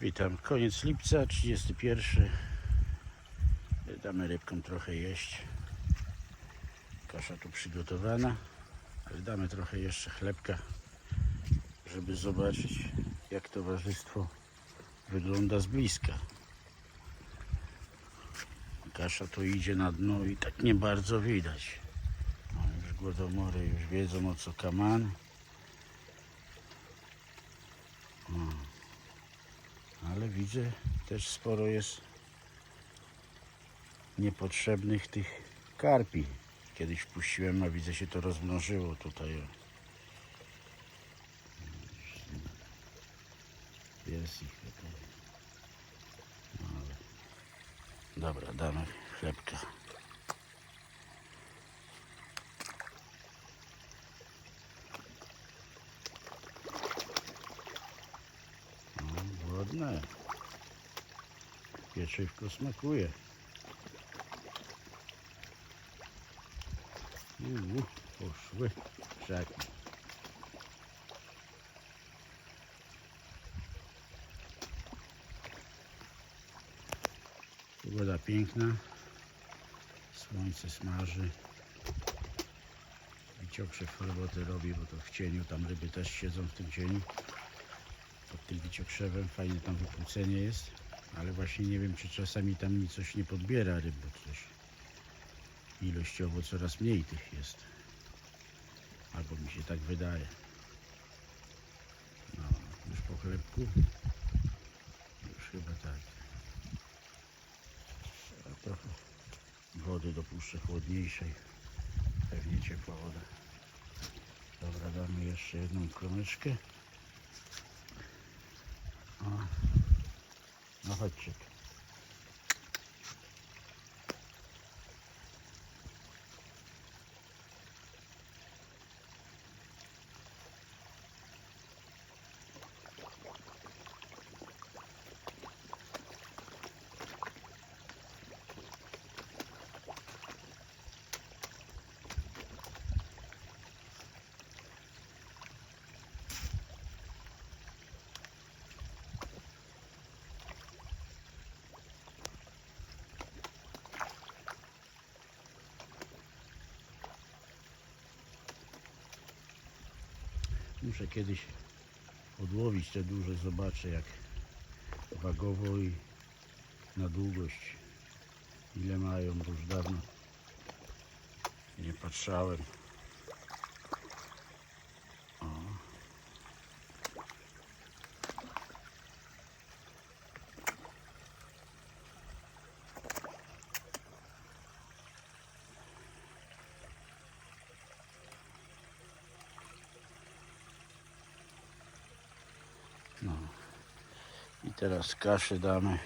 Witam. Koniec lipca, 31. Damy rybkom trochę jeść. Kasza tu przygotowana. Ale damy trochę jeszcze chlebka, żeby zobaczyć jak towarzystwo wygląda z bliska. Kasza tu idzie na dno i tak nie bardzo widać. Już głodomory już wiedzą o co kaman. Ale widzę też sporo jest niepotrzebnych tych karpi. Kiedyś wpuściłem, a widzę się to rozmnożyło tutaj. Jest ich tutaj. No. Dobra, damy chlebka. No, ładne. Pieczywko smakuje. Uuu, poszły krzaki. Pogoda piękna. Słońce smaży. Wiciokrzew robotę robi, bo to w cieniu, tam ryby też siedzą w tym cieniu tym wiciokrzewem, fajne tam wypłucenie jest, ale właśnie nie wiem, czy czasami tam mi coś nie podbiera ryb, bo coś ilościowo coraz mniej tych jest. Albo mi się tak wydaje. No, już po chlebku. Już chyba tak. A trochę wody dopuszczę chłodniejszej. Pewnie ciepła woda. Dobra, damy jeszcze jedną kromeczkę. O. Muszę kiedyś odłowić te duże, zobaczę jak wagowo i na długość ile mają, bo już dawno nie patrzałem. O. No. I teraz kaszę damy.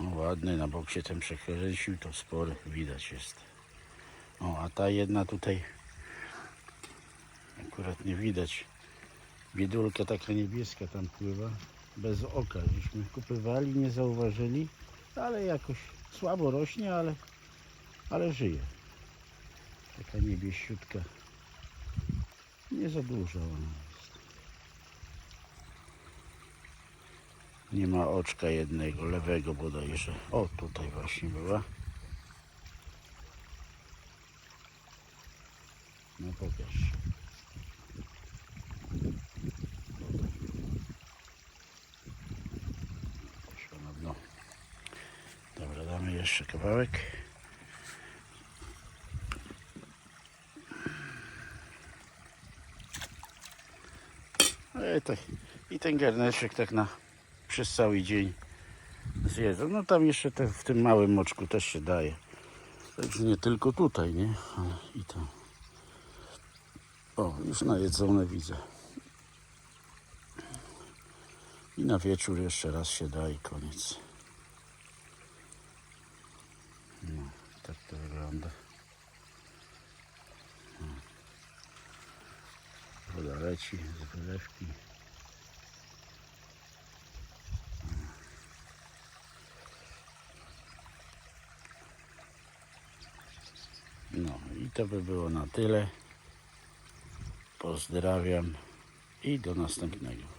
O, ładny na bok się ten przekręcił, to spory widać jest. O, a ta jedna tutaj akurat nie widać. Biedulka taka niebieska tam pływa, bez oka. Żeśmy kupywali, nie zauważyli, ale jakoś słabo rośnie, ale, ale żyje. Taka niebiesiutka. Nie za duża ona Nie ma oczka jednego, lewego bodajże. O, tutaj właśnie była. No pokaż się. Poszła na dno. Dobra, damy jeszcze kawałek. I, tak, I ten garneczek tak na przez cały dzień zjedzą. No tam jeszcze te, w tym małym moczku też się daje. Także nie tylko tutaj, nie? Ale i tam. O, już najedzone widzę. I na wieczór jeszcze raz się da i koniec. No, tak to wygląda. No. Woda leci z wylewki. No i to by było na tyle. Pozdrawiam i do następnego.